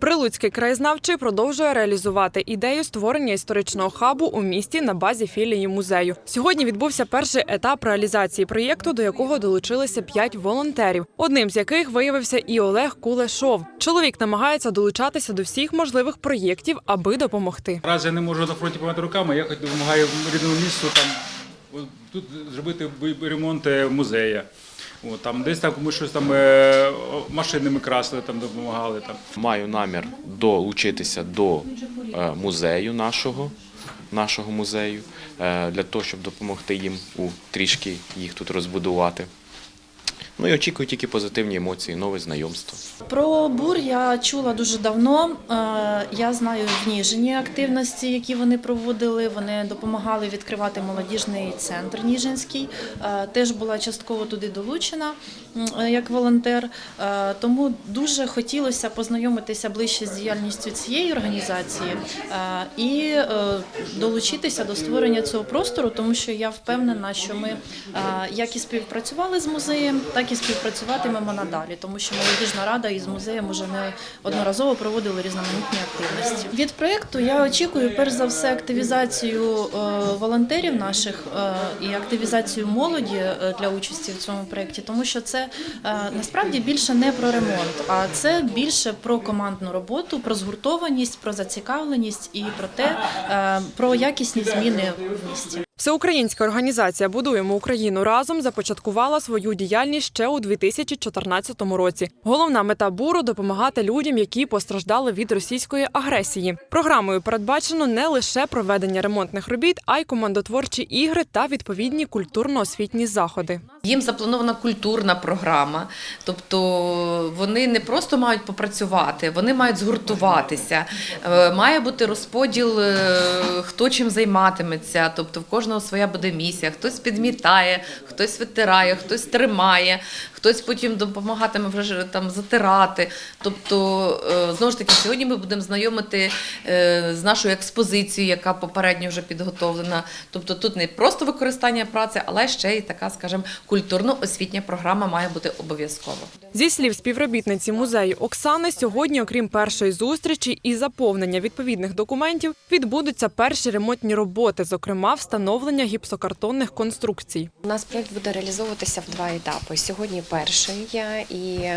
Прилуцький краєзнавчий продовжує реалізувати ідею створення історичного хабу у місті на базі філії музею. Сьогодні відбувся перший етап реалізації проєкту, до якого долучилися п'ять волонтерів, одним з яких виявився і Олег Кулешов. Чоловік намагається долучатися до всіх можливих проєктів, аби допомогти. Раз я не можу на фронті помагати руками, я хоч допомагаю рідному місту там тут зробити ремонт е, музею. От, там десь там ми щось там машинами красили, там допомагали там. Маю намір долучитися до е, музею нашого, нашого музею, е, для того, щоб допомогти їм у трішки їх тут розбудувати. Ну і очікую тільки позитивні емоції, нове знайомство. Про бур я чула дуже давно. Е, Я знаю Ніжині активності, які вони проводили. Вони допомагали відкривати молодіжний центр Ніжинський. Е, Теж була частково туди долучена е, як волонтер. Тому дуже хотілося познайомитися ближче з діяльністю цієї організації і долучитися до створення цього простору, тому що я впевнена, що ми як і співпрацювали з музеєм, так і співпрацюватимемо надалі, тому що молодіжна рада із музеєм уже не одноразово проводили різноманітні активності. Від проєкту я очікую перш за все активізацію е, волонтерів наших е, і активізацію молоді е, для участі в цьому проєкті, тому що це насправді більше не про ремонт, а це більше про командну роботу, про згуртованість, про зацікавленість і про те, про якісні зміни в місті. Всеукраїнська організація Будуємо Україну разом започаткувала свою діяльність ще у 2014 році. Головна мета буру допомагати людям, які постраждали від російської агресії. Програмою передбачено не лише проведення ремонтних робіт, а й командотворчі ігри та відповідні культурно-освітні заходи. Їм запланована культурна програма, тобто вони не просто мають попрацювати, вони мають згуртуватися. Е, Має бути розподіл, е, хто чим займатиметься, тобто в кожного своя буде місія. Хтось підмітає, хтось витирає, хтось тримає, хтось потім допомагатиме вже там затирати. Тобто, е, знову ж таки, сьогодні ми будемо знайомити е, з нашою експозицією, яка попередньо вже підготовлена. Тобто тут не просто використання праці, але ще й така, скажімо, культурно-освітня програма має бути обов'язково. Зі слів співробітниці музею Оксани, сьогодні, окрім першої зустрічі і заповнення відповідних документів, відбудуться перші ремонтні роботи, зокрема встановлення гіпсокартонних конструкцій. У нас проєкт буде реалізовуватися в два етапи. Сьогодні перший і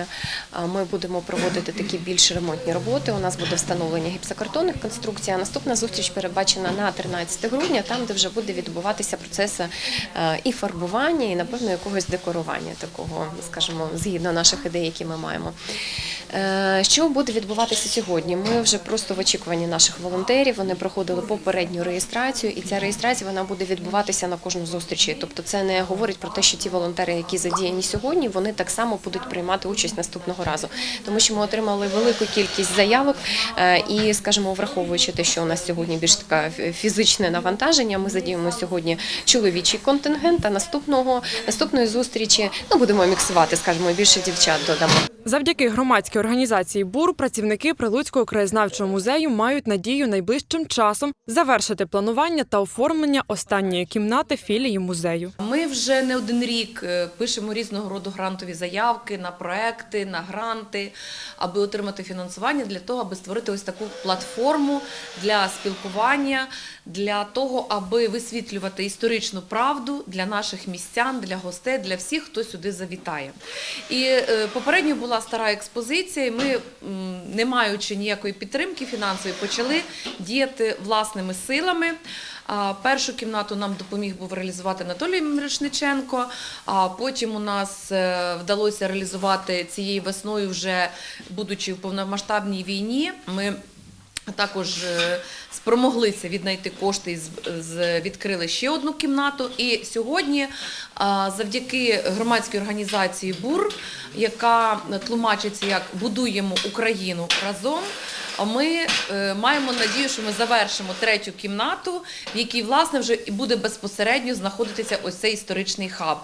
ми будемо проводити такі більш ремонтні роботи. У нас буде встановлення гіпсокартонних конструкцій. А наступна зустріч передбачена на 13 грудня, там де вже буде відбуватися процес е, і фарбування, і напевно якогось декорування такого, скажімо, згідно наших ідей, які ми маємо. Е, Що буде відбуватися сьогодні? Ми вже просто в очікуванні наших волонтерів. Вони проходили попередню реєстрацію, і ця реєстрація вона буде відбуватися на кожну зустрічі. Тобто, це не говорить про те, що ті волонтери, які задіяні сьогодні, вони так само будуть приймати участь наступного разу, тому що ми отримали велику кількість заявок. е, І, скажімо, враховуючи те, що у нас сьогодні більш така фізичне навантаження, ми задіємо сьогодні чоловічий контингент. А наступного наступної зустрічі ну будемо міксувати, скажімо, більше дівчат додамо. Завдяки громадській організації БУР працівники Прилуцького краєзнавчого музею мають надію найближчим часом завершити планування та оформлення останньої кімнати філії музею. Ми вже не один рік е, пишемо різного роду грантові заявки на проекти, на гранти, аби отримати фінансування для того, аби створити ось таку платформу для спілкування, для того, аби висвітлювати історичну правду для наших містян, для гостей, для всіх, хто сюди завітає. І е, попередньо була стара експозиція, ми, не маючи ніякої підтримки фінансової, почали діяти власними силами. Першу кімнату нам допоміг був реалізувати Анатолій Мирошниченко. А потім у нас е, вдалося реалізувати цією весною, вже будучи в повномасштабній війні. Ми також е, спромоглися віднайти кошти і відкрили ще одну кімнату. І сьогодні, завдяки громадській організації БУР, яка тлумачиться як Будуємо Україну разом. Ми е, маємо надію, що ми завершимо третю кімнату, в якій власне вже буде безпосередньо знаходитися ось цей історичний хаб.